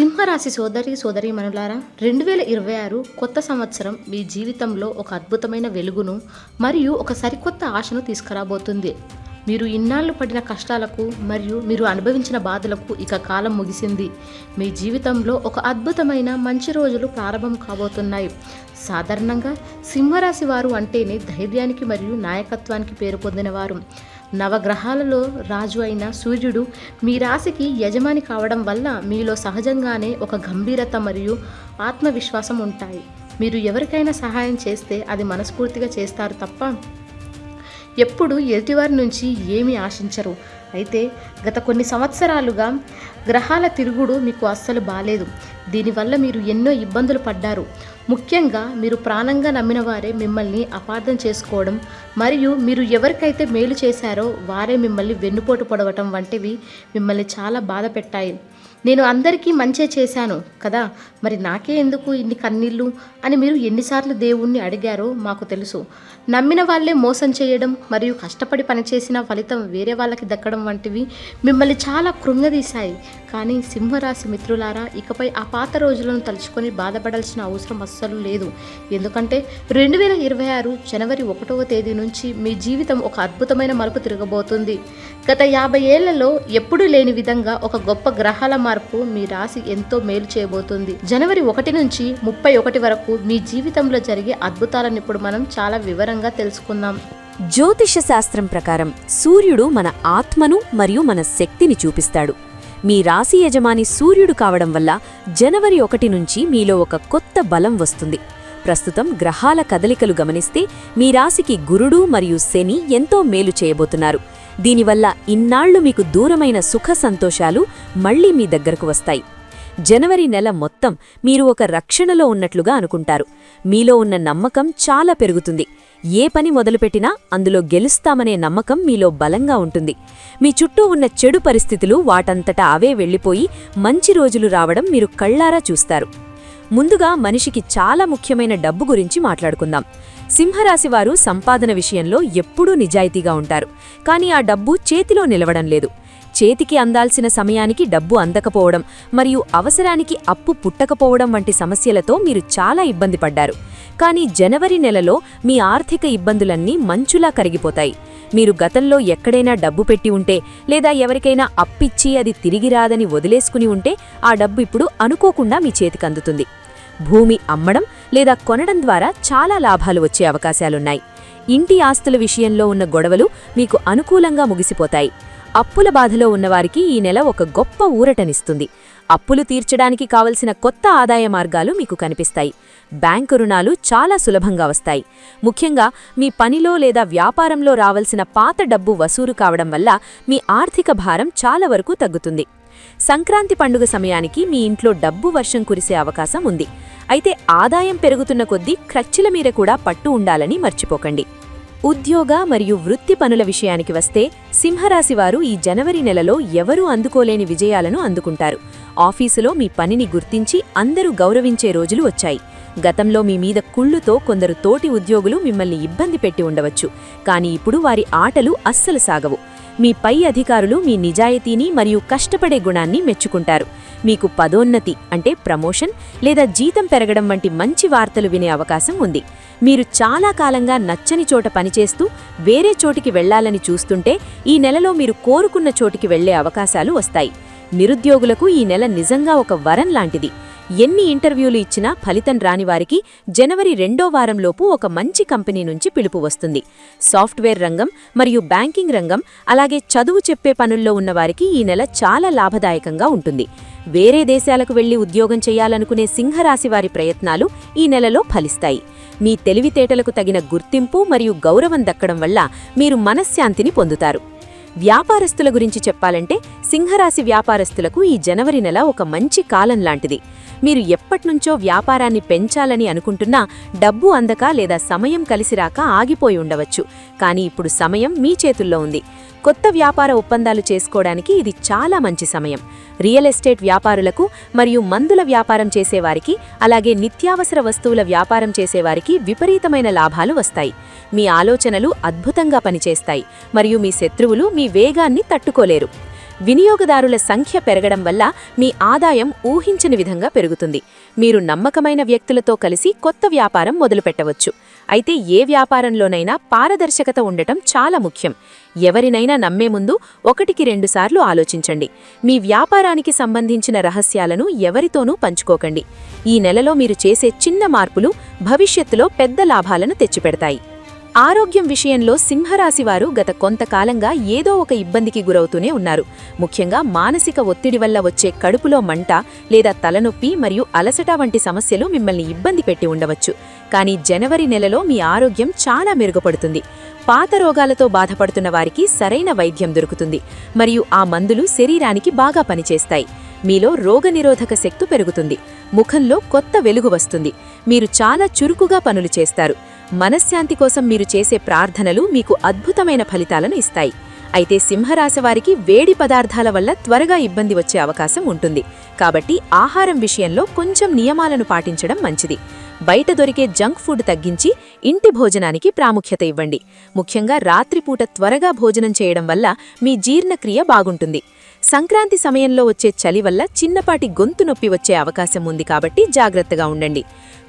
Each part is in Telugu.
సింహరాశి సోదరి సోదరి మనులారా రెండు వేల ఇరవై ఆరు కొత్త సంవత్సరం మీ జీవితంలో ఒక అద్భుతమైన వెలుగును మరియు ఒక సరికొత్త ఆశను తీసుకురాబోతుంది. మీరు ఇన్నాళ్ళు పడిన కష్టాలకు మరియు మీరు అనుభవించిన బాధలకు ఇక కాలం ముగిసింది. మీ జీవితంలో ఒక అద్భుతమైన మంచి రోజులు ప్రారంభం కాబోతున్నాయి. సాధారణంగా సింహరాశి వారు అంటేనే ధైర్యానికి మరియు నాయకత్వానికి పేరు పొందినవారు. నవగ్రహాలలో రాజు అయిన సూర్యుడు మీ రాశికి యజమాని కావడం వల్ల మీలో సహజంగానే ఒక గంభీరత మరియు ఆత్మవిశ్వాసం ఉంటాయి. మీరు ఎవరికైనా సహాయం చేస్తే అది మనస్ఫూర్తిగా చేస్తారు తప్ప ఎప్పుడు ఎదుటివారి నుంచి ఏమీ ఆశించరు. అయితే గత కొన్ని సంవత్సరాలుగా గ్రహాల తిరుగుడు మీకు అస్సలు బాలేదు. దీనివల్ల మీరు ఎన్నో ఇబ్బందులు పడ్డారు. ముఖ్యంగా మీరు ప్రాణంగా నమ్మిన వారే మిమ్మల్ని అపార్థం చేసుకోవడం మరియు మీరు ఎవరికైతే మేలు చేశారో వారే మిమ్మల్ని వెన్నుపోటు పొడవటం వంటివి మిమ్మల్ని చాలా బాధ పెట్టాయి. నేను అందరికీ మంచే చేశాను కదా మరి నాకే ఎందుకు ఇన్ని కన్నీళ్ళు అని మీరు ఎన్నిసార్లు దేవుణ్ణి అడిగారో మాకు తెలుసు. నమ్మిన వాళ్ళే మోసం చేయడం మరియు కష్టపడి పనిచేసిన ఫలితం వేరే వాళ్ళకి దక్కడం వంటివి మిమ్మల్ని చాలా కృంగదీశాయి. కానీ సింహరాశి మిత్రులారా ఇకపై ఆ పాత రోజులను తలుచుకొని బాధపడాల్సిన అవసరం అస్సలు లేదు. ఎందుకంటే రెండు వేల ఇరవై ఆరు జనవరి ఒకటవ తేదీ నుంచి మీ జీవితం ఒక అద్భుతమైన మలుపు తిరగబోతుంది. గత యాభై ఏళ్ళలో ఎప్పుడూ లేని విధంగా ఒక గొప్ప గ్రహాల మార్పు మీ రాశి ఎంతో మేలు చేయబోతుంది. జనవరి ఒకటి నుంచి ముప్పై ఒకటి వరకు మీ జీవితంలో జరిగే అద్భుతాలను ఇప్పుడు మనం చాలా వివరంగా తెలుసుకుందాం. జ్యోతిష శాస్త్రం ప్రకారం సూర్యుడు మన ఆత్మను మరియు మన శక్తిని చూపిస్తాడు. మీ రాశి యజమాని సూర్యుడు కావడం వల్ల జనవరి ఒకటి నుంచి మీలో ఒక కొత్త బలం వస్తుంది. ప్రస్తుతం గ్రహాల కదలికలు గమనిస్తే మీ రాశికి గురుడు మరియు శని ఎంతో మేలు చేయబోతున్నారు. దీనివల్ల ఇన్నాళ్ళు మీకు దూరమైన సుఖ సంతోషాలు మళ్ళీ మీ దగ్గరకు వస్తాయి. జనవరి నెల మొత్తం మీరు ఒక రక్షణలో ఉన్నట్లుగా అనుకుంటారు. మీలో ఉన్న నమ్మకం చాలా పెరుగుతుంది. ఏ పని మొదలుపెట్టినా అందులో గెలుస్తామనే నమ్మకం మీలో బలంగా ఉంటుంది. మీ చుట్టూ ఉన్న చెడు పరిస్థితులు వాటంతటా అవే వెళ్ళిపోయి మంచి రోజులు రావడం మీరు కళ్ళారా చూస్తారు. ముందుగా మనిషికి చాలా ముఖ్యమైన డబ్బు గురించి మాట్లాడుకుందాం. సింహరాశివారు సంపాదన విషయంలో ఎప్పుడూ నిజాయితీగా ఉంటారు. కానీ ఆ డబ్బు చేతిలో నిలవడం లేదు. చేతికి అందాల్సిన సమయానికి డబ్బు అందకపోవడం మరియు అవసరానికి అప్పు పుట్టకపోవడం వంటి సమస్యలతో మీరు చాలా ఇబ్బంది పడ్డారు. కానీ జనవరి నెలలో మీ ఆర్థిక ఇబ్బందులన్నీ మంచులా కరిగిపోతాయి. మీరు గతంలో ఎక్కడైనా డబ్బు పెట్టి ఉంటే లేదా ఎవరికైనా అప్పిచ్చి అది తిరిగి రాదని వదిలేసుకుని ఉంటే ఆ డబ్బు ఇప్పుడు అనుకోకుండా మీ చేతికి అందుతుంది. భూమి అమ్మడం లేదా కొనడం ద్వారా చాలా లాభాలు వచ్చే అవకాశాలున్నాయి. ఇంటి ఆస్తుల విషయంలో ఉన్న గొడవలు మీకు అనుకూలంగా ముగిసిపోతాయి. అప్పుల బాధలో ఉన్నవారికి ఈ నెల ఒక గొప్ప ఊరటనిస్తుంది. అప్పులు తీర్చడానికి కావలసిన కొత్త ఆదాయ మార్గాలు మీకు కనిపిస్తాయి. బ్యాంకు రుణాలు చాలా సులభంగా వస్తాయి. ముఖ్యంగా మీ పనిలో లేదా వ్యాపారంలో రావలసిన పాత డబ్బు వసూలు కావడం వల్ల మీ ఆర్థిక భారం చాలా వరకు తగ్గుతుంది. సంక్రాంతి పండుగ సమయానికి మీ ఇంట్లో డబ్బు వర్షం కురిసే అవకాశం ఉంది. అయితే ఆదాయం పెరుగుతున్న కొద్దీ ఖర్చుల మీద కూడా పట్టు ఉండాలని మర్చిపోకండి. ఉద్యోగ మరియు వృత్తి పనుల విషయానికి వస్తే సింహరాశివారు ఈ జనవరి నెలలో ఎవరూ అందుకోలేని విజయాలను అందుకుంటారు. ఆఫీసులో మీ పనిని గుర్తించి అందరూ గౌరవించే రోజులు వచ్చాయి. గతంలో మీ మీద కుళ్ళుతో కొందరు తోటి ఉద్యోగులు మిమ్మల్ని ఇబ్బంది పెట్టి ఉండవచ్చు. కానీ ఇప్పుడు వారి ఆటలు అస్సలు సాగవు. మీ పై అధికారులు మీ నిజాయితీని మరియు కష్టపడే గుణాన్ని మెచ్చుకుంటారు. మీకు పదోన్నతి అంటే ప్రమోషన్ లేదా జీతం పెరగడం వంటి మంచి వార్తలు వినే అవకాశం ఉంది. మీరు చాలా కాలంగా నచ్చని చోట పనిచేస్తూ వేరే చోటికి వెళ్ళాలని చూస్తుంటే ఈ నెలలో మీరు కోరుకున్న చోటికి వెళ్ళే అవకాశాలు వస్తాయి. నిరుద్యోగులకు ఈ నెల నిజంగా ఒక వరం లాంటిది. ఎన్ని ఇంటర్వ్యూలు ఇచ్చినా ఫలితం రాని వారికి జనవరి రెండో వారంలోపు ఒక మంచి కంపెనీ నుంచి పిలుపు వస్తుంది. సాఫ్ట్వేర్ రంగం మరియు బ్యాంకింగ్ రంగం అలాగే చదువు చెప్పే పనుల్లో ఉన్నవారికి ఈ నెల చాలా లాభదాయకంగా ఉంటుంది. వేరే దేశాలకు వెళ్ళి ఉద్యోగం చేయాలనుకునే సింహరాశి వారి ప్రయత్నాలు ఈ నెలలో ఫలిస్తాయి. మీ తెలివితేటలకు తగిన గుర్తింపు మరియు గౌరవం దక్కడం వల్ల మీరు మనశ్శాంతిని పొందుతారు. వ్యాపారస్తుల గురించి చెప్పాలంటే సింహరాశి వ్యాపారస్తులకు ఈ జనవరి నెల ఒక మంచి కాలం లాంటిది. మీరు ఎప్పట్నుంచో వ్యాపారాన్ని పెంచాలని అనుకుంటున్నా డబ్బు అందక లేదా సమయం కలిసిరాక ఆగిపోయి ఉండవచ్చు. కానీ ఇప్పుడు సమయం మీ చేతుల్లో ఉంది. కొత్త వ్యాపార ఒప్పందాలు చేసుకోవడానికి ఇది చాలా మంచి సమయం. రియల్ ఎస్టేట్ వ్యాపారులకు మరియు మందుల వ్యాపారం చేసేవారికి అలాగే నిత్యావసర వస్తువుల వ్యాపారం చేసేవారికి విపరీతమైన లాభాలు వస్తాయి. మీ ఆలోచనలు అద్భుతంగా పనిచేస్తాయి. మరియు మీ శత్రువులు మీ వేగాన్ని తట్టుకోలేరు. వినియోగదారుల సంఖ్య పెరగడం వల్ల మీ ఆదాయం ఊహించని విధంగా పెరుగుతుంది. మీరు నమ్మకమైన వ్యక్తులతో కలిసి కొత్త వ్యాపారం మొదలుపెట్టవచ్చు. అయితే ఏ వ్యాపారంలోనైనా పారదర్శకత ఉండటం చాలా ముఖ్యం. ఎవరినైనా నమ్మే ముందు ఒకటికి రెండుసార్లు ఆలోచించండి. మీ వ్యాపారానికి సంబంధించిన రహస్యాలను ఎవరితోనూ పంచుకోకండి. ఈ నెలలో మీరు చేసే చిన్న మార్పులు భవిష్యత్తులో పెద్ద లాభాలను తెచ్చిపెడతాయి. ఆరోగ్యం విషయంలో సింహరాశివారు గత కొంతకాలంగా ఏదో ఒక ఇబ్బందికి గురవుతూనే ఉన్నారు. ముఖ్యంగా మానసిక ఒత్తిడి వల్ల వచ్చే కడుపులో మంట లేదా తలనొప్పి మరియు అలసట వంటి సమస్యలు మిమ్మల్ని ఇబ్బంది పెట్టి ఉండవచ్చు. కానీ జనవరి నెలలో మీ ఆరోగ్యం చాలా మెరుగుపడుతుంది. పాత రోగాలతో బాధపడుతున్న వారికి సరైన వైద్యం దొరుకుతుంది. మరియు ఆ మందులు శరీరానికి బాగా పనిచేస్తాయి. మీలో రోగనిరోధక శక్తి పెరుగుతుంది. ముఖంలో కొత్త వెలుగు వస్తుంది. మీరు చాలా చురుకుగా పనులు చేస్తారు. మనశ్శాంతి కోసం మీరు చేసే ప్రార్థనలు మీకు అద్భుతమైన ఫలితాలను ఇస్తాయి. అయితే సింహరాశివారికి వేడి పదార్థాల వల్ల త్వరగా ఇబ్బంది వచ్చే అవకాశం ఉంటుంది. కాబట్టి ఆహారం విషయంలో కొంచెం నియమాలను పాటించడం మంచిది. బయట దొరికే జంక్ ఫుడ్ తగ్గించి ఇంటి భోజనానికి ప్రాముఖ్యత ఇవ్వండి. ముఖ్యంగా రాత్రిపూట త్వరగా భోజనం చేయడం వల్ల మీ జీర్ణక్రియ బాగుంటుంది. సంక్రాంతి సమయంలో వచ్చే చలి వల్ల చిన్నపాటి గొంతు నొప్పి వచ్చే అవకాశం ఉంది కాబట్టి జాగ్రత్తగా ఉండండి.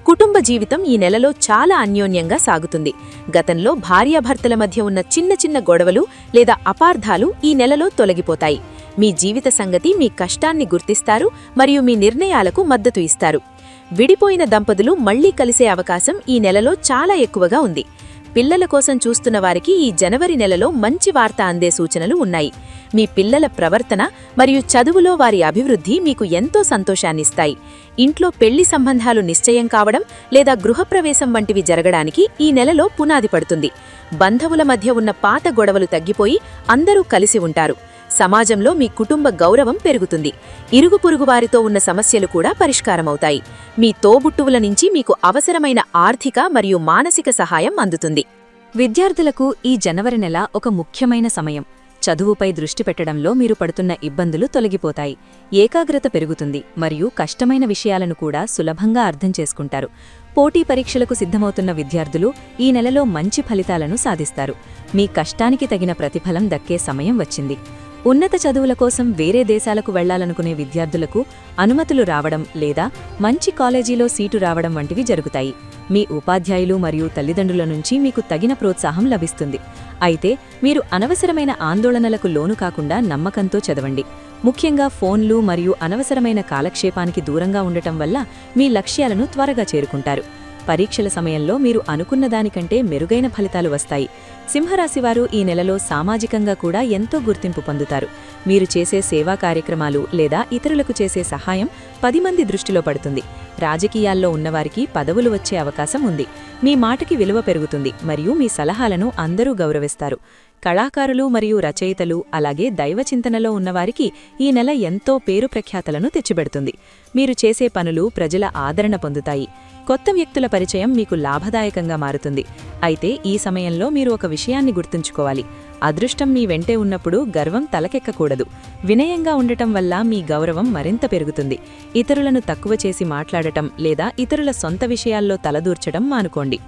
కుటుంబ జీవితం ఈ నెలలో చాలా అన్యోన్యంగా సాగుతుంది. గతంలో భార్యాభర్తల మధ్య ఉన్న చిన్న చిన్న గొడవలు లేదా అపార్థాలు ఈ నెలలో తొలగిపోతాయి. మీ జీవిత సంగతి మీ కష్టాన్ని గుర్తిస్తారు మరియు మీ నిర్ణయాలకు మద్దతు ఇస్తారు. విడిపోయిన దంపతులు మళ్ళీ కలిసే అవకాశం ఈ నెలలో చాలా ఎక్కువగా ఉంది. పిల్లల కోసం చూస్తున్న వారికి ఈ జనవరి నెలలో మంచి వార్త అందే సూచనలు ఉన్నాయి. మీ పిల్లల ప్రవర్తన మరియు చదువులో వారి అభివృద్ధి మీకు ఎంతో సంతోషాన్నిస్తాయి. ఇంట్లో పెళ్ళి సంబంధాలు నిశ్చయం కావడం లేదా గృహప్రవేశం వంటివి జరగడానికి ఈ నెలలో పునాది పడుతుంది. బంధువుల మధ్య ఉన్న పాత గొడవలు తగ్గిపోయి అందరూ కలిసి ఉంటారు. సమాజంలో మీ కుటుంబ గౌరవం పెరుగుతుంది. ఇరుగు పొరుగు వారితో ఉన్న సమస్యలు కూడా పరిష్కారమవుతాయి. మీ తోబుట్టువుల నుంచి మీకు అవసరమైన ఆర్థిక మరియు మానసిక సహాయం అందుతుంది. విద్యార్థులకు ఈ జనవరి నెల ఒక ముఖ్యమైన సమయం. చదువుపై దృష్టి పెట్టడంలో మీరు పడుతున్న ఇబ్బందులు తొలగిపోతాయి. ఏకాగ్రత పెరుగుతుంది మరియు కష్టమైన విషయాలను కూడా సులభంగా అర్థం చేసుకుంటారు. పోటీ పరీక్షలకు సిద్ధమవుతున్న విద్యార్థులు ఈ నెలలో మంచి ఫలితాలను సాధిస్తారు. మీ కష్టానికి తగిన ప్రతిఫలం దక్కే సమయం వచ్చింది. ఉన్నత చదువుల కోసం వేరే దేశాలకు వెళ్ళాలనుకునే విద్యార్థులకు అనుమతులు రావడం లేదా మంచి కాలేజీలో సీటు రావడం వంటివి జరుగుతాయి. మీ ఉపాధ్యాయులు మరియు తల్లిదండ్రుల నుంచి మీకు తగిన ప్రోత్సాహం లభిస్తుంది. అయితే మీరు అనవసరమైన ఆందోళనలకు లోను కాకుండా నమ్మకంతో చదవండి. ముఖ్యంగా ఫోన్లు మరియు అనవసరమైన కాలక్షేపానికి దూరంగా ఉండటం వల్ల మీ లక్ష్యాలను త్వరగా చేరుకుంటారు. పరీక్షల సమయంలో మీరు అనుకున్న దానికంటే మెరుగైన ఫలితాలు వస్తాయి. సింహరాశివారు ఈ నెలలో సామాజికంగా కూడా ఎంతో గుర్తింపు పొందుతారు. మీరు చేసే సేవా కార్యక్రమాలు లేదా ఇతరులకు చేసే సహాయం పది మంది దృష్టిలో పడుతుంది. రాజకీయాల్లో ఉన్నవారికి పదవులు వచ్చే అవకాశం ఉంది. మీ మాటకి విలువ పెరుగుతుంది మరియు మీ సలహాలను అందరూ గౌరవిస్తారు. కళాకారులు మరియు రచయితలు అలాగే దైవచింతనలో ఉన్నవారికి ఈ నెల ఎంతో పేరు ప్రఖ్యాతలను తెచ్చిపెడుతుంది. మీరు చేసే పనులు ప్రజల ఆదరణ పొందుతాయి. కొత్త వ్యక్తుల పరిచయం మీకు లాభదాయకంగా మారుతుంది. అయితే ఈ సమయంలో మీరు ఒక విషయాన్ని గుర్తుంచుకోవాలి. అదృష్టం మీ వెంటే ఉన్నప్పుడు గర్వం తలకెక్కకూడదు. వినయంగా ఉండటం వల్ల మీ గౌరవం మరింత పెరుగుతుంది. ఇతరులను తక్కువ చేసి మాట్లాడటం లేదా ఇతరుల సొంత విషయాల్లో తలదూర్చడం మానుకోండి.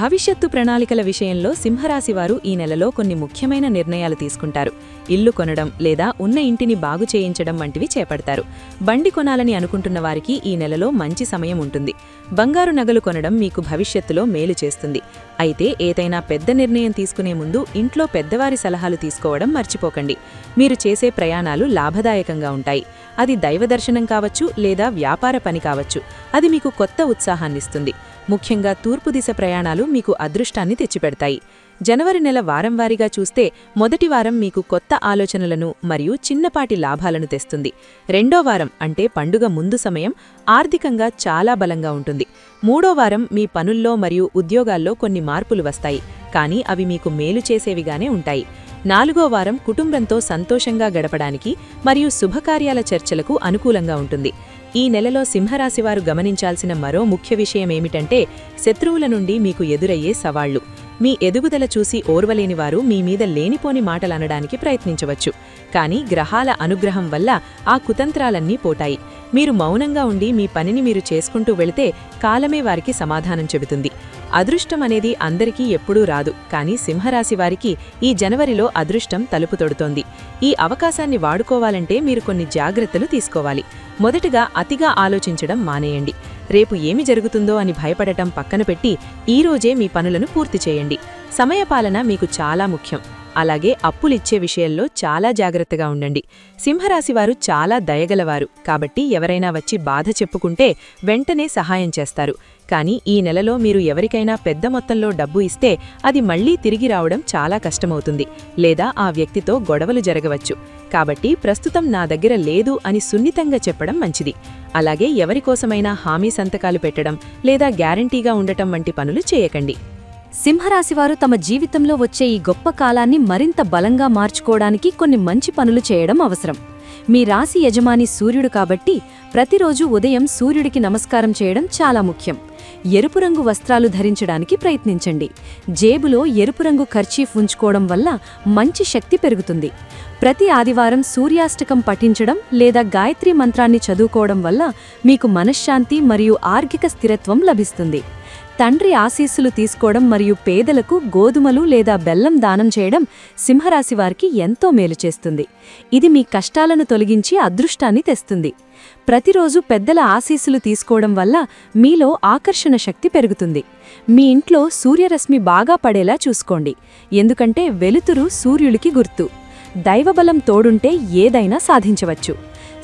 భవిష్యత్తు ప్రణాళికల విషయంలో సింహరాశివారు ఈ నెలలో కొన్ని ముఖ్యమైన నిర్ణయాలు తీసుకుంటారు. ఇల్లు కొనడం లేదా ఉన్న ఇంటిని బాగు చేయించడం వంటివి చేపడతారు. బండి కొనాలని అనుకుంటున్న వారికి ఈ నెలలో మంచి సమయం ఉంటుంది. బంగారు నగలు కొనడం మీకు భవిష్యత్తులో మేలు చేస్తుంది. అయితే ఏదైనా పెద్ద నిర్ణయం తీసుకునే ముందు ఇంట్లో పెద్దవారి సలహాలు తీసుకోవడం మర్చిపోకండి. మీరు చేసే ప్రయాణాలు లాభదాయకంగా ఉంటాయి. అది దైవదర్శనం కావచ్చు లేదా వ్యాపార పని కావచ్చు. అది మీకు కొత్త ఉత్సాహాన్నిస్తుంది ముఖ్యంగా తూర్పు దిశ ప్రయాణాలు మీకు అదృష్టాన్ని తెచ్చిపెడతాయి. జనవరి నెల వారం వారీగా చూస్తే మొదటి వారం మీకు కొత్త ఆలోచనలను మరియు చిన్నపాటి లాభాలను తెస్తుంది. రెండో వారం అంటే పండుగ ముందు సమయం ఆర్థికంగా చాలా బలంగా ఉంటుంది. మూడో వారం మీ పనుల్లో మరియు ఉద్యోగాల్లో కొన్ని మార్పులు వస్తాయి. కానీ అవి మీకు మేలు చేసేవిగానే ఉంటాయి. నాలుగో వారం కుటుంబంతో సంతోషంగా గడపడానికి మరియు శుభకార్యాల చర్చలకు అనుకూలంగా ఉంటుంది. ఈ నెలలో సింహరాశివారు గమనించాల్సిన మరో ముఖ్య విషయమేమిటంటే శత్రువుల నుండి మీకు ఎదురయ్యే సవాళ్ళు. మీ ఎదుగుదల చూసి ఓర్వలేనివారు మీ మీద లేనిపోని మాటలనడానికి ప్రయత్నించవచ్చు. కానీ గ్రహాల అనుగ్రహం వల్ల ఆ కుతంత్రాలన్నీ పోటాయి మీరు మౌనంగా ఉండి మీ పనిని మీరు చేసుకుంటూ వెళితే కాలమే వారికి సమాధానం చెబుతుంది. అదృష్టం అనేది అందరికీ ఎప్పుడూ రాదు. కానీ సింహరాశి వారికి ఈ జనవరిలో అదృష్టం తలుపు తొడుతోంది. ఈ అవకాశాన్ని వాడుకోవాలంటే మీరు కొన్ని జాగ్రత్తలు తీసుకోవాలి. మొదటగా అతిగా ఆలోచించడం మానేయండి. రేపు ఏమి జరుగుతుందో అని భయపడటం పక్కన పెట్టి ఈరోజే మీ పనులను పూర్తి చేయండి. సమయపాలన మీకు చాలా ముఖ్యం. అలాగే అప్పులిచ్చే విషయంలో చాలా జాగ్రత్తగా ఉండండి. సింహరాశివారు చాలా దయగలవారు. కాబట్టి ఎవరైనా వచ్చి బాధ చెప్పుకుంటే వెంటనే సహాయం చేస్తారు. కానీ ఈ నెలలో మీరు ఎవరికైనా పెద్ద మొత్తంలో డబ్బు ఇస్తే అది మళ్ళీ తిరిగి రావడం చాలా కష్టమవుతుంది లేదా ఆ వ్యక్తితో గొడవలు జరగవచ్చు. కాబట్టి ప్రస్తుతం నా దగ్గర లేదు అని సున్నితంగా చెప్పడం మంచిది. అలాగే ఎవరికోసమైనా హామీ సంతకాలు పెట్టడం లేదా గ్యారంటీగా ఉండటం వంటి పనులు చేయకండి. సింహరాశివారు తమ జీవితంలో వచ్చే ఈ గొప్ప కాలాన్ని మరింత బలంగా మార్చుకోవడానికి కొన్ని మంచి పనులు చేయడం అవసరం. మీ రాశి యజమాని సూర్యుడు కాబట్టి ప్రతిరోజు ఉదయం సూర్యుడికి నమస్కారం చేయడం చాలా ముఖ్యం. ఎరుపు రంగు వస్త్రాలు ధరించడానికి ప్రయత్నించండి. జేబులో ఎరుపు రంగు ఖర్చీఫ్ ఉంచుకోవడం వల్ల మంచి శక్తి పెరుగుతుంది. ప్రతి ఆదివారం సూర్యాష్టకం పఠించడం లేదా గాయత్రి మంత్రాన్ని చదువుకోవడం వల్ల మీకు మనశ్శాంతి మరియు ఆర్థిక స్థిరత్వం లభిస్తుంది. తండ్రి ఆశీస్సులు తీసుకోవడం మరియు పేదలకు గోధుమలు లేదా బెల్లం దానం చేయడం సింహరాశివారికి ఎంతో మేలు చేస్తుంది. ఇది మీ కష్టాలను తొలగించి అదృష్టాన్ని తెస్తుంది. ప్రతిరోజు పెద్దల ఆశీస్సులు తీసుకోవడం వల్ల మీలో ఆకర్షణ శక్తి పెరుగుతుంది. మీ ఇంట్లో సూర్యరశ్మి బాగా పడేలా చూసుకోండి. ఎందుకంటే వెలుతురు సూర్యుడికి గుర్తు. దైవబలం తోడుంటే ఏదైనా సాధించవచ్చు.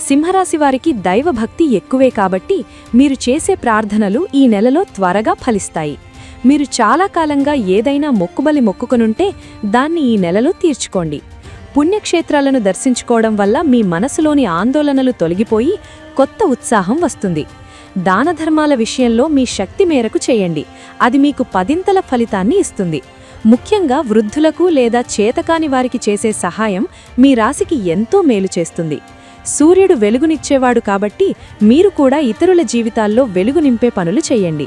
సింహరాశివారికి దైవభక్తి ఎక్కువే కాబట్టి మీరు చేసే ప్రార్థనలు ఈ నెలలో త్వరగా ఫలిస్తాయి. మీరు చాలా కాలంగా ఏదైనా మొక్కుబలి మొక్కుకొనుంటే దాన్ని ఈ నెలలో తీర్చుకోండి. పుణ్యక్షేత్రాలను దర్శించుకోవడం వల్ల మీ మనసులోని ఆందోళనలు తొలగిపోయి కొత్త ఉత్సాహం వస్తుంది. దానధర్మాల విషయంలో మీ శక్తి మేరకు చేయండి. అది మీకు పదింతల ఫలితాన్ని ఇస్తుంది. ముఖ్యంగా వృద్ధులకు లేదా చేతకాని వారికి చేసే సహాయం మీ రాశికి ఎంతో మేలు చేస్తుంది. సూర్యుడు వెలుగునిచ్చేవాడు కాబట్టి మీరు కూడా ఇతరుల జీవితాల్లో వెలుగు నింపే పనులు చేయండి.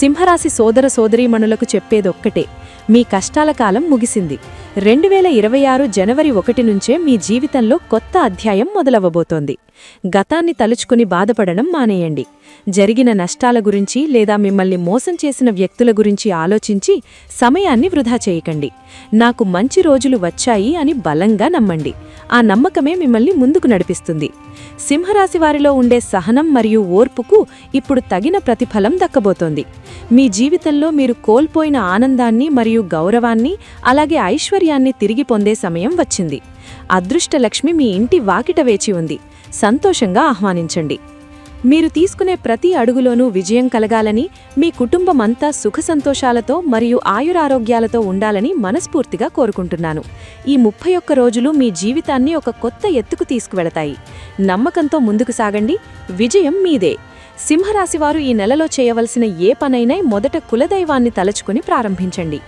సింహరాశి సోదర సోదరీమణులకు చెప్పేదొక్కటే. మీ కష్టాల కాలం ముగిసింది. రెండు వేల ఇరవై ఆరు జనవరి ఒకటి నుంచే మీ జీవితంలో కొత్త అధ్యాయం మొదలవ్వబోతోంది గతాన్ని తలుచుకుని బాధపడడం మానేయండి. జరిగిన నష్టాల గురించి లేదా మిమ్మల్ని మోసం చేసిన వ్యక్తుల గురించి ఆలోచించి సమయాన్ని వృధా చేయకండి. నాకు మంచి రోజులు వచ్చాయి అని బలంగా నమ్మండి. ఆ నమ్మకమే మిమ్మల్ని ముందుకు నడిపిస్తుంది. సింహరాశి వారిలో ఉండే సహనం మరియు ఓర్పుకు ఇప్పుడు తగిన ప్రతిఫలం దక్కబోతోంది. మీ జీవితంలో మీరు కోల్పోయిన ఆనందాన్ని మరియు గౌరవాన్ని అలాగే ఐశ్వర్యాన్ని తిరిగి పొందే సమయం వచ్చింది. అదృష్టలక్ష్మి మీ ఇంటి వాకిట వేచి ఉంది. సంతోషంగా ఆహ్వానించండి. మీరు తీసుకునే ప్రతి అడుగులోనూ విజయం కలగాలని మీ కుటుంబమంతా సుఖసంతోషాలతో మరియు ఆయురారోగ్యాలతో ఉండాలని మనస్ఫూర్తిగా కోరుకుంటున్నాను. ఈ ముప్పై ఒక్క రోజులు మీ జీవితాన్ని ఒక కొత్త ఎత్తుకు తీసుకువెళతాయి. నమ్మకంతో ముందుకు సాగండి. విజయం మీదే. సింహరాశివారు ఈ నెలలో చేయవలసిన ఏ పనైనా మొదట కులదైవాన్ని తలచుకుని ప్రారంభించండి.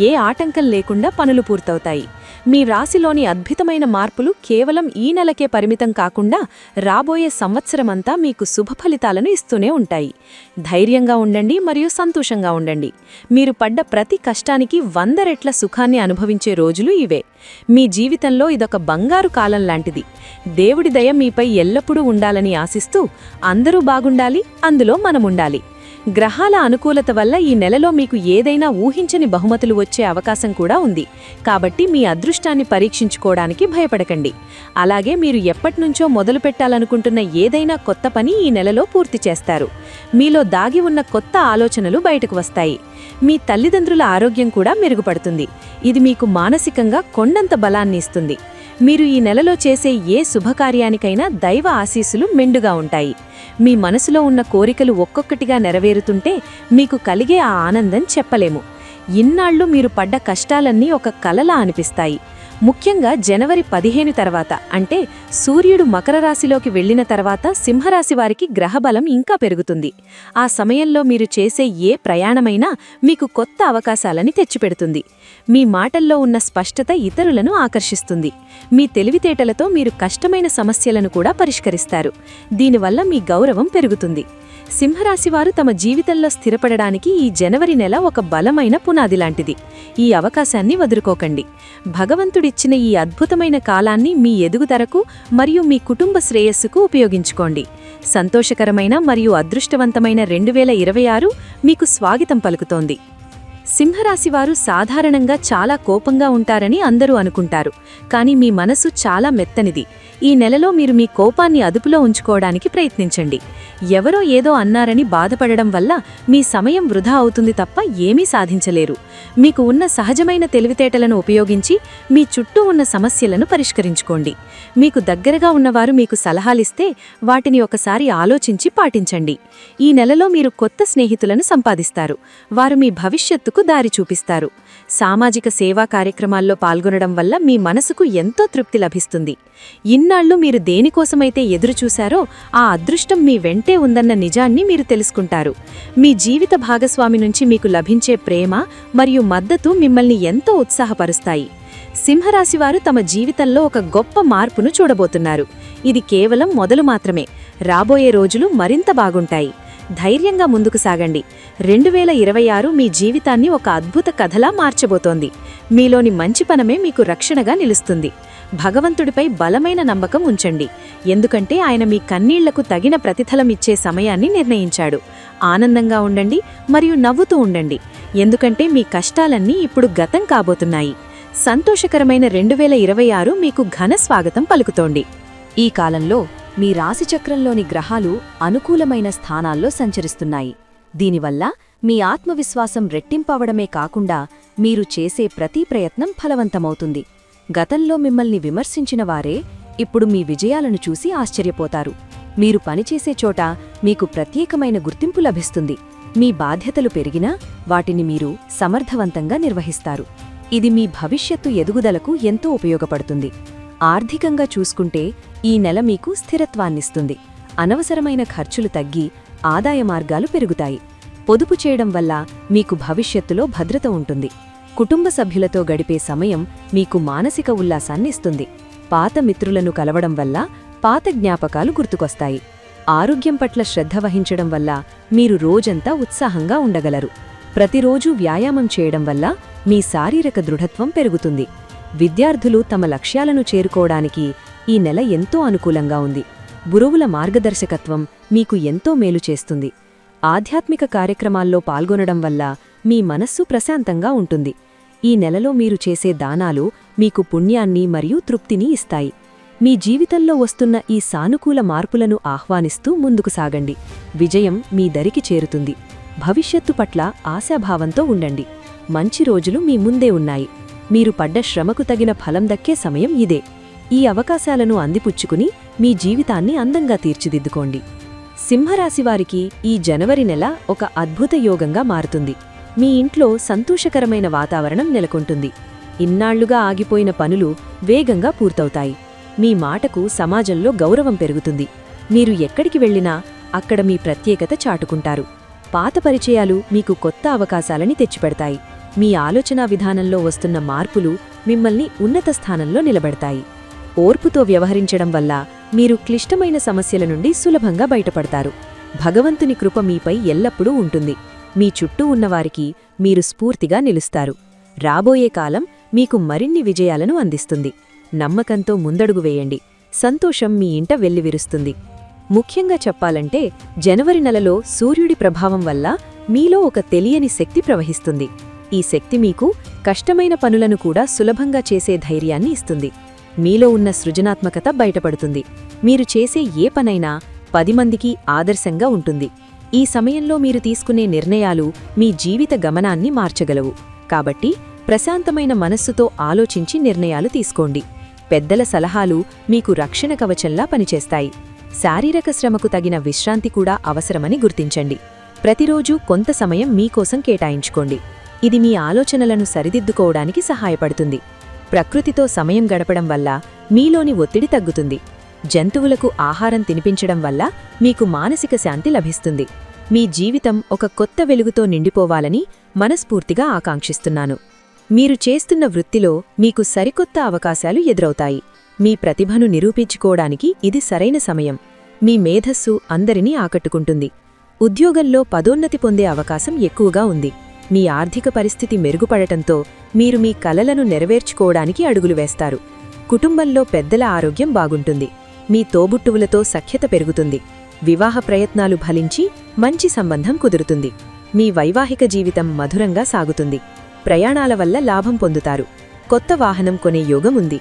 ఏ ఆటంకం లేకుండా పనులు పూర్తవుతాయి. మీ రాశిలోని అద్భుతమైన మార్పులు కేవలం ఈ నెలకే పరిమితం కాకుండా రాబోయే సంవత్సరమంతా మీకు శుభ ఫలితాలను ఇస్తూనే ఉంటాయి. ధైర్యంగా ఉండండి మరియు సంతోషంగా ఉండండి. మీరు పడ్డ ప్రతి కష్టానికి వంద రెట్ల సుఖాన్ని అనుభవించే రోజులు ఇవే. మీ జీవితంలో ఇదొక బంగారు కాలం లాంటిది. దేవుడి దయ మీపై ఎల్లప్పుడూ ఉండాలని ఆశిస్తూ అందరూ బాగుండాలి అందులో మనముండాలి. గ్రహాల అనుకూలత వల్ల ఈ నెలలో మీకు ఏదైనా ఊహించని బహుమతులు వచ్చే అవకాశం కూడా ఉంది. కాబట్టి మీ అదృష్టాన్ని పరీక్షించుకోవడానికి భయపడకండి. అలాగే మీరు ఎప్పటినుంచో మొదలు పెట్టాలనుకుంటున్న ఏదైనా కొత్త పని ఈ నెలలో పూర్తి చేస్తారు. మీలో దాగి ఉన్న కొత్త ఆలోచనలు బయటకు వస్తాయి. మీ తల్లిదండ్రుల ఆరోగ్యం కూడా మెరుగుపడుతుంది. ఇది మీకు మానసికంగా కొండంత బలాన్ని ఇస్తుంది. మీరు ఈ నెలలో చేసే ఏ శుభకార్యానికైనా దైవ ఆశీస్సులు మెండుగా ఉంటాయి. మీ మనసులో ఉన్న కోరికలు ఒక్కొక్కటిగా నెరవేరుతుంటే మీకు కలిగే ఆ ఆనందం చెప్పలేము. ఇన్నాళ్ళు మీరు పడ్డ కష్టాలన్నీ ఒక కలలా అనిపిస్తాయి. ముఖ్యంగా జనవరి పదిహేను తర్వాత అంటే సూర్యుడు మకర రాశిలోకి వెళ్ళిన తర్వాత సింహరాశి వారికి గ్రహబలం ఇంకా పెరుగుతుంది. ఆ సమయంలో మీరు చేసే ఏ ప్రయాణమైనా మీకు కొత్త అవకాశాలని తెచ్చిపెడుతుంది. మీ మాటల్లో ఉన్న స్పష్టత ఇతరులను ఆకర్షిస్తుంది. మీ తెలివితేటలతో మీరు కష్టమైన సమస్యలను కూడా పరిష్కరిస్తారు. దీనివల్ల మీ గౌరవం పెరుగుతుంది. సింహరాశివారు తమ జీవితంలో స్థిరపడడానికి ఈ జనవరి నెల ఒక బలమైన పునాది లాంటిది. ఈ అవకాశాన్ని వదులుకోకండి. భగవంతుడిచ్చిన ఈ అద్భుతమైన కాలాన్ని మీ ఎదుగుదరకు మరియు మీ కుటుంబ శ్రేయస్సుకు ఉపయోగించుకోండి. సంతోషకరమైన మరియు అదృష్టవంతమైన రెండు వేల ఇరవై ఆరు మీకు స్వాగతం పలుకుతోంది. సింహరాశివారు సాధారణంగా చాలా కోపంగా ఉంటారని అందరూ అనుకుంటారు. కానీ మీ మనసు చాలా మెత్తనిది. ఈ నెలలో మీరు మీ కోపాన్ని అదుపులో ఉంచుకోవడానికి ప్రయత్నించండి. ఎవరో ఏదో అన్నారని బాధపడడం వల్ల మీ సమయం వృధా అవుతుంది తప్ప ఏమీ సాధించలేరు. మీకు ఉన్న సహజమైన తెలివితేటలను ఉపయోగించి మీ చుట్టూ ఉన్న సమస్యలను పరిష్కరించుకోండి. మీకు దగ్గరగా ఉన్నవారు మీకు సలహాలిస్తే వాటిని ఒకసారి ఆలోచించి పాటించండి. ఈ నెలలో మీరు కొత్త స్నేహితులను సంపాదిస్తారు. వారు మీ భవిష్యత్తుకు దారి చూపిస్తారు. సామాజిక సేవా కార్యక్రమాల్లో పాల్గొనడం వల్ల మీ మనసుకు ఎంతో తృప్తి లభిస్తుంది. ఇన్నాళ్ళు మీరు దేనికోసమైతే ఎదురుచూశారో ఆ అదృష్టం మీ వెంటే ఉందన్న నిజాన్ని మీరు తెలుసుకుంటారు. మీ జీవిత భాగస్వామి నుంచి మీకు లభించే ప్రేమ మరియు మద్దతు మిమ్మల్ని ఎంతో ఉత్సాహపరుస్తాయి. సింహరాశివారు తమ జీవితంలో ఒక గొప్ప మార్పును చూడబోతున్నారు. ఇది కేవలం మొదలు మాత్రమే. రాబోయే రోజులు మరింత బాగుంటాయి. ధైర్యంగా ముందుకు సాగండి. రెండు వేల ఇరవై ఆరు మీ జీవితాన్ని ఒక అద్భుత కథలా మార్చబోతోంది. మీలోని మంచి పనమే మీకు రక్షణగా నిలుస్తుంది. భగవంతుడిపై బలమైన నమ్మకం ఉంచండి. ఎందుకంటే ఆయన మీ కన్నీళ్ళకు తగిన ప్రతిఫలం ఇచ్చే సమయాన్ని నిర్ణయించాడు. ఆనందంగా ఉండండి మరియు నవ్వుతూ ఉండండి. ఎందుకంటే మీ కష్టాలన్నీ ఇప్పుడు గతం కాబోతున్నాయి. సంతోషకరమైన రెండు వేల ఇరవై ఆరు మీకు ఘన స్వాగతం పలుకుతోంది. ఈ కాలంలో మీ రాశిచక్రంలోని గ్రహాలు అనుకూలమైన స్థానాల్లో సంచరిస్తున్నాయి. దీనివల్ల మీ ఆత్మవిశ్వాసం రెట్టింపవడమే కాకుండా మీరు చేసే ప్రతి ప్రయత్నం ఫలవంతమవుతుంది. గతంలో మిమ్మల్ని విమర్శించిన వారే ఇప్పుడు మీ విజయాలను చూసి ఆశ్చర్యపోతారు. మీరు పనిచేసే చోట మీకు ప్రత్యేకమైన గుర్తింపు లభిస్తుంది. మీ బాధ్యతలు పెరిగినా వాటిని మీరు సమర్థవంతంగా నిర్వహిస్తారు. ఇది మీ భవిష్యత్తు ఎదుగుదలకు ఎంతో ఉపయోగపడుతుంది. ఆర్థికంగా చూసుకుంటే ఈ నెల మీకు స్థిరత్వాన్నిస్తుంది. అనవసరమైన ఖర్చులు తగ్గి ఆదాయ మార్గాలు పెరుగుతాయి. పొదుపు చేయడం వల్ల మీకు భవిష్యత్తులో భద్రత ఉంటుంది. కుటుంబ సభ్యులతో గడిపే సమయం మీకు మానసిక ఉల్లాసాన్నిస్తుంది పాత మిత్రులను కలవడం వల్ల పాత జ్ఞాపకాలు గుర్తుకొస్తాయి. ఆరోగ్యం పట్ల శ్రద్ధ వహించడం వల్ల మీరు రోజంతా ఉత్సాహంగా ఉండగలరు. ప్రతిరోజూ వ్యాయామం చేయడం వల్ల మీ శారీరక దృఢత్వం పెరుగుతుంది. విద్యార్థులు తమ లక్ష్యాలను చేరుకోవడానికి ఈ నెల ఎంతో అనుకూలంగా ఉంది. గురువుల మార్గదర్శకత్వం మీకు ఎంతో మేలు చేస్తుంది. ఆధ్యాత్మిక కార్యక్రమాల్లో పాల్గొనడం వల్ల మీ మనస్సు ప్రశాంతంగా ఉంటుంది. ఈ నెలలో మీరు చేసే దానాలు మీకు పుణ్యాన్ని మరియు తృప్తిని ఇస్తాయి. మీ జీవితంలో వస్తున్న ఈ సానుకూల మార్పులను ఆహ్వానిస్తూ ముందుకు సాగండి. విజయం మీ దరికి చేరుతుంది. భవిష్యత్తు పట్ల ఆశాభావంతో ఉండండి. మంచి రోజులు మీ ముందే ఉన్నాయి. మీరు పడ్డ శ్రమకు తగిన ఫలం దక్కే సమయం ఇదే. ఈ అవకాశాలను అందిపుచ్చుకుని మీ జీవితాన్ని అందంగా తీర్చిదిద్దుకోండి. సింహరాశివారికి ఈ జనవరి నెల ఒక అద్భుత యోగంగా మారుతుంది. మీ ఇంట్లో సంతోషకరమైన వాతావరణం నెలకొంటుంది. ఇన్నాళ్ళుగా ఆగిపోయిన పనులు వేగంగా పూర్తవుతాయి. మీ మాటకు సమాజంలో గౌరవం పెరుగుతుంది. మీరు ఎక్కడికి వెళ్ళినా అక్కడ మీ ప్రత్యేకత చాటుకుంటారు. పాత పరిచయాలు మీకు కొత్త అవకాశాలని తెచ్చిపెడతాయి. మీ ఆలోచనా విధానంలో వస్తున్న మార్పులు మిమ్మల్ని ఉన్నత స్థానంలో నిలబెడతాయి. ఓర్పుతో వ్యవహరించడం వల్ల మీరు క్లిష్టమైన సమస్యల నుండి సులభంగా బయటపడతారు. భగవంతుని కృప మీపై ఎల్లప్పుడూ ఉంటుంది. మీ చుట్టూ ఉన్నవారికి మీరు స్ఫూర్తిగా నిలుస్తారు. రాబోయే కాలం మీకు మరిన్ని విజయాలను అందిస్తుంది. నమ్మకంతో ముందడుగు వేయండి. సంతోషం మీ ఇంట వెల్లివిరుస్తుంది. ముఖ్యంగా చెప్పాలంటే జనవరి నెలలో సూర్యుడి ప్రభావం వల్ల మీలో ఒక తెలియని శక్తి ప్రవహిస్తుంది. ఈ శక్తి మీకు కష్టమైన పనులను కూడా సులభంగా చేసే ధైర్యాన్ని ఇస్తుంది. మీలో ఉన్న సృజనాత్మకత బయటపడుతుంది. మీరు చేసే ఏ పనైనా పది మందికి ఆదర్శంగా ఉంటుంది. ఈ సమయంలో మీరు తీసుకునే నిర్ణయాలు మీ జీవిత గమనాన్ని మార్చగలవు. కాబట్టి ప్రశాంతమైన మనస్సుతో ఆలోచించి నిర్ణయాలు తీసుకోండి. పెద్దల సలహాలు మీకు రక్షణ కవచంలా పనిచేస్తాయి. శారీరక శ్రమకు తగిన విశ్రాంతి కూడా అవసరమని గుర్తించండి. ప్రతిరోజూ కొంత సమయం మీకోసం కేటాయించుకోండి. ఇది మీ ఆలోచనలను సరిదిద్దుకోవడానికి సహాయపడుతుంది. ప్రకృతితో సమయం గడపడం వల్ల మీలోని ఒత్తిడి తగ్గుతుంది. జంతువులకు ఆహారం తినిపించడం వల్ల మీకు మానసిక శాంతి లభిస్తుంది. మీ జీవితం ఒక కొత్త వెలుగుతో నిండిపోవాలని మనస్ఫూర్తిగా ఆకాంక్షిస్తున్నాను. మీరు చేస్తున్న వృత్తిలో మీకు సరికొత్త అవకాశాలు ఎదురవుతాయి. మీ ప్రతిభను నిరూపించుకోవడానికి ఇది సరైన సమయం. మీ మేధస్సు అందరినీ ఆకట్టుకుంటుంది. ఉద్యోగంలో పదోన్నతి పొందే అవకాశం ఎక్కువగా ఉంది. మీ ఆర్థిక పరిస్థితి మెరుగుపడటంతో మీరు మీ కలలను నెరవేర్చుకోవడానికి అడుగులు వేస్తారు. కుటుంబంలో పెద్దల ఆరోగ్యం బాగుంటుంది. మీ తోబుట్టువులతో సఖ్యత పెరుగుతుంది. వివాహ ప్రయత్నాలు ఫలించి మంచి సంబంధం కుదురుతుంది. మీ వైవాహిక జీవితం మధురంగా సాగుతుంది. ప్రయాణాల వల్ల లాభం పొందుతారు. కొత్త వాహనం కొనే యోగం ఉంది.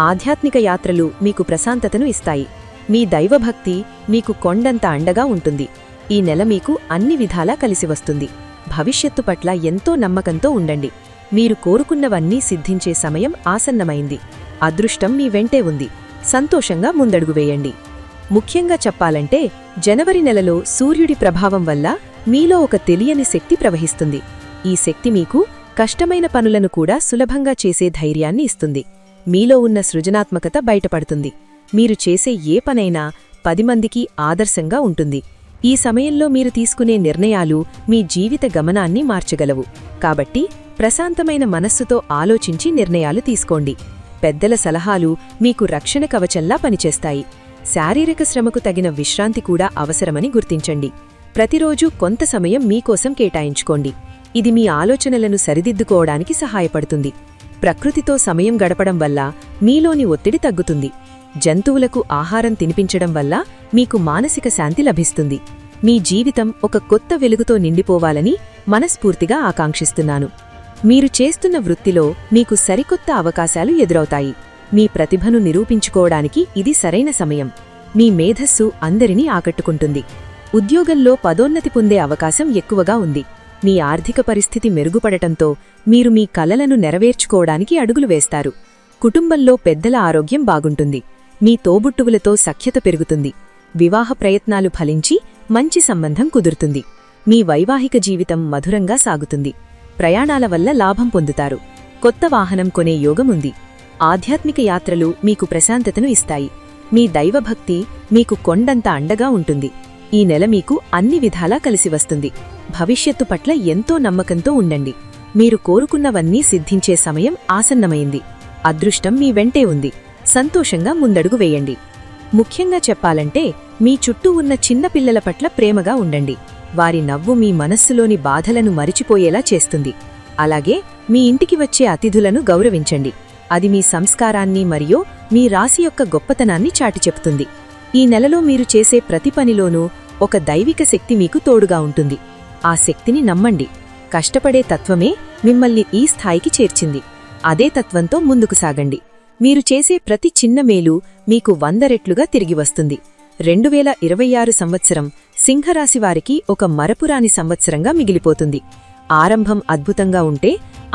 ఆధ్యాత్మిక యాత్రలు మీకు ప్రశాంతతను ఇస్తాయి. మీ దైవభక్తి మీకు కొండంత అండగా ఉంటుంది. ఈ నెల మీకు అన్ని విధాలా కలిసి వస్తుంది. భవిష్యత్తు పట్ల ఎంతో నమ్మకంతో ఉండండి. మీరు కోరుకున్నవన్నీ సిద్ధించే సమయం ఆసన్నమైంది. అదృష్టం మీ వెంటే ఉంది. సంతోషంగా ముందడుగు వేయండి. ముఖ్యంగా చెప్పాలంటే జనవరి నెలలో సూర్యుడి ప్రభావం వల్ల మీలో ఒక తెలియని శక్తి ప్రవహిస్తుంది. ఈ శక్తి మీకు కష్టమైన పనులను కూడా సులభంగా చేసే ధైర్యాన్ని ఇస్తుంది. మీలో ఉన్న సృజనాత్మకత బయటపడుతుంది. మీరు చేసే ఏ పనైనా పది మందికి ఆదర్శంగా ఉంటుంది. ఈ సమయంలో మీరు తీసుకునే నిర్ణయాలు మీ జీవిత గమనాన్ని మార్చగలవు. కాబట్టి ప్రశాంతమైన మనస్సుతో ఆలోచించి నిర్ణయాలు తీసుకోండి. పెద్దల సలహాలు మీకు రక్షణ కవచంలా పనిచేస్తాయి. శారీరక శ్రమకు తగిన విశ్రాంతి కూడా అవసరమని గుర్తించండి. ప్రతిరోజూ కొంత సమయం మీకోసం కేటాయించుకోండి. ఇది మీ ఆలోచనలను సరిదిద్దుకోవడానికి సహాయపడుతుంది. ప్రకృతితో సమయం గడపడం వల్ల మీలోని ఒత్తిడి తగ్గుతుంది. జంతువులకు ఆహారం తినిపించడం వల్ల మీకు మానసిక శాంతి లభిస్తుంది. మీ జీవితం ఒక కొత్త వెలుగుతో నిండిపోవాలని మనస్ఫూర్తిగా ఆకాంక్షిస్తున్నాను. మీరు చేస్తున్న వృత్తిలో మీకు సరికొత్త అవకాశాలు ఎదురవుతాయి. మీ ప్రతిభను నిరూపించుకోవడానికి ఇది సరైన సమయం. మీ మేధస్సు అందరినీ ఆకట్టుకుంటుంది. ఉద్యోగంలో పదోన్నతి పొందే అవకాశం ఎక్కువగా ఉంది. మీ ఆర్థిక పరిస్థితి మెరుగుపడటంతో మీరు మీ కలలను నెరవేర్చుకోవడానికి అడుగులు వేస్తారు. కుటుంబంలో పెద్దల ఆరోగ్యం బాగుంటుంది. మీ తోబుట్టువులతో సఖ్యత పెరుగుతుంది. వివాహ ప్రయత్నాలు ఫలించి మంచి సంబంధం కుదురుతుంది. మీ వైవాహిక జీవితం మధురంగా సాగుతుంది. ప్రయాణాల వల్ల లాభం పొందుతారు. కొత్త వాహనం కొనే యోగముంది ఆధ్యాత్మిక యాత్రలు మీకు ప్రశాంతతను ఇస్తాయి. మీ దైవభక్తి మీకు కొండంత అండగా ఉంటుంది. ఈ నెల మీకు అన్ని విధాలా కలిసి వస్తుంది. భవిష్యత్తు పట్ల ఎంతో నమ్మకంతో ఉండండి. మీరు కోరుకున్నవన్నీ సిద్ధించే సమయం ఆసన్నమైంది. అదృష్టం మీ వెంటే ఉంది. సంతోషంగా ముందడుగు వేయండి. ముఖ్యంగా చెప్పాలంటే మీ చుట్టూ ఉన్న చిన్నపిల్లల పట్ల ప్రేమగా ఉండండి. వారి నవ్వు మీ మనస్సులోని బాధలను మరిచిపోయేలా చేస్తుంది. అలాగే మీ ఇంటికి వచ్చే అతిథులను గౌరవించండి. అది మీ సంస్కారాన్ని మరియు మీ రాశి యొక్క గొప్పతనాన్ని చాటి చెప్తుంది. ఈ నెలలో మీరు చేసే ప్రతి పనిలోనూ ఒక దైవిక శక్తి మీకు తోడుగా ఉంటుంది. ఆ శక్తిని నమ్మండి. కష్టపడే తత్వమే మిమ్మల్ని ఈ స్థాయికి చేర్చింది. అదే తత్వంతో ముందుకు సాగండి. మీరు చేసే ప్రతి చిన్న మేలు మీకు వంద రెట్లుగా తిరిగి వస్తుంది. రెండు వేల ఇరవై ఆరు సంవత్సరం సింహరాశివారికి ఒక మరపురాని సంవత్సరంగా మిగిలిపోతుంది. ఆరంభం అద్భుతంగా ఉంటే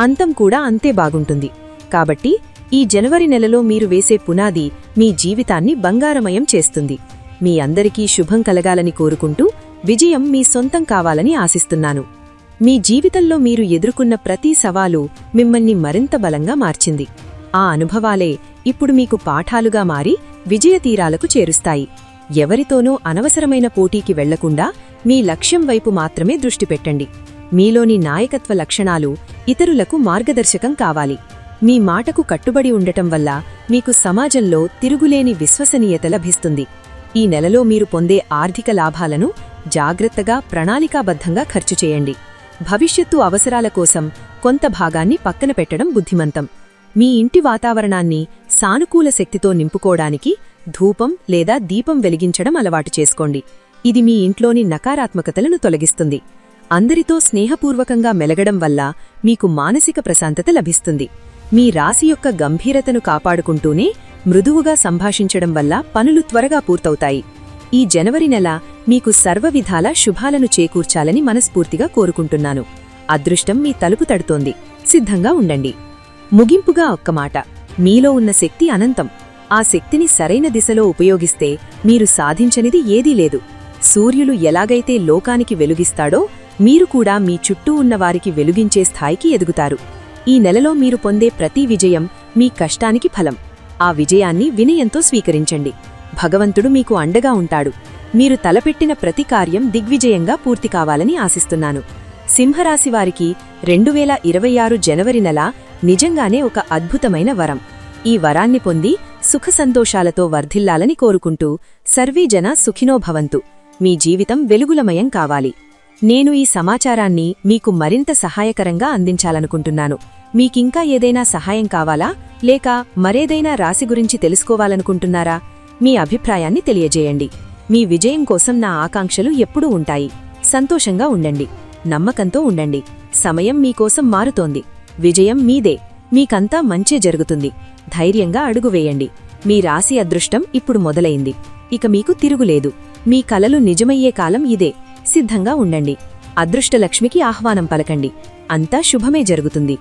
అంతం కూడా అంతే బాగుంటుంది. కాబట్టి ఈ జనవరి నెలలో మీరు వేసే పునాది మీ జీవితాన్ని బంగారమయం చేస్తుంది. మీ అందరికీ శుభం కలగాలని కోరుకుంటూ విజయం మీ సొంతం కావాలని ఆశిస్తున్నాను. మీ జీవితంలో మీరు ఎదుర్కొన్న ప్రతి సవాలు మిమ్మల్ని మరింత బలంగా మార్చింది. ఆ అనుభవాలే ఇప్పుడు మీకు పాఠాలుగా మారి విజయతీరాలకు చేరుస్తాయి. ఎవరితోనూ అనవసరమైన పోటీకి వెళ్ళకుండా మీ లక్ష్యం వైపు మాత్రమే దృష్టి పెట్టండి. మీలోని నాయకత్వ లక్షణాలు ఇతరులకు మార్గదర్శకం కావాలి. మీ మాటకు కట్టుబడి ఉండటం వల్ల మీకు సమాజంలో తిరుగులేని విశ్వసనీయత లభిస్తుంది. ఈ నెలలో మీరు పొందే ఆర్థిక లాభాలను జాగ్రత్తగా ప్రణాళికాబద్ధంగా ఖర్చు చేయండి. భవిష్యత్తు అవసరాల కోసం కొంత భాగాన్ని పక్కన పెట్టడం బుద్ధిమంతం. మీ ఇంటి వాతావరణాన్ని సానుకూల శక్తితో నింపుకోవడానికి ధూపం లేదా దీపం వెలిగించడం అలవాటు చేసుకోండి. ఇది మీ ఇంట్లోని నకారాత్మకతలను తొలగిస్తుంది. అందరితో స్నేహపూర్వకంగా మెలగడం వల్ల మీకు మానసిక ప్రశాంతత లభిస్తుంది. మీ రాశి యొక్క గంభీరతను కాపాడుకుంటూనే మృదువుగా సంభాషించడం వల్ల పనులు త్వరగా పూర్తవుతాయి. ఈ జనవరి నెల మీకు సర్వవిధాల శుభాలను చేకూర్చాలని మనస్ఫూర్తిగా కోరుకుంటున్నాను. అదృష్టం మీ తలుపు తడుతోంది. సిద్ధంగా ఉండండి. ముగింపుగా ఒక్క మాట. మీలో ఉన్న శక్తి అనంతం. ఆ శక్తిని సరైన దిశలో ఉపయోగిస్తే మీరు సాధించనిది ఏదీ లేదు. సూర్యులు ఎలాగైతే లోకానికి వెలుగిస్తాడో మీరు కూడా మీ చుట్టూ ఉన్నవారికి వెలుగించే స్థాయికి ఎదుగుతారు. ఈ నెలలో మీరు పొందే ప్రతి విజయం మీ కష్టానికి ఫలం. ఆ విజయాన్ని వినయంతో స్వీకరించండి. భగవంతుడు మీకు అండగా ఉంటాడు. మీరు తలపెట్టిన ప్రతి కార్యం దిగ్విజయంగా పూర్తి కావాలని ఆశిస్తున్నాను. సింహరాశివారికి రెండు వేల ఇరవై ఆరు జనవరి నెల నిజంగానే ఒక అద్భుతమైన వరం. ఈ వరాన్ని పొంది సుఖ సంతోషాలతో వర్ధిల్లాలని కోరుకుంటూ సర్వీజన సుఖినోభవంతు మీ జీవితం వెలుగులమయం కావాలి. నేను ఈ సమాచారాన్ని మీకు మరింత సహాయకరంగా అందించాలనుకుంటున్నాను. మీకింకా ఏదైనా సహాయం కావాలా? లేక మరేదైనా రాశి గురించి తెలుసుకోవాలనుకుంటున్నారా? మీ అభిప్రాయాన్ని తెలియజేయండి. మీ విజయం కోసం నా ఆకాంక్షలు ఎప్పుడూ ఉంటాయి. సంతోషంగా ఉండండి. నమ్మకంతో ఉండండి. సమయం మీకోసం మారుతోంది. విజయం మీదే. మీకంతా మంచే జరుగుతుంది. ధైర్యంగా అడుగు వేయండి. మీ రాశి అదృష్టం ఇప్పుడు మొదలైంది. ఇక మీకు తిరుగులేదు. మీ కలలు నిజమయ్యే కాలం ఇదే. సిద్ధంగా ఉండండి. అదృష్టలక్ష్మికి ఆహ్వానం పలకండి. అంతా శుభమే జరుగుతుంది.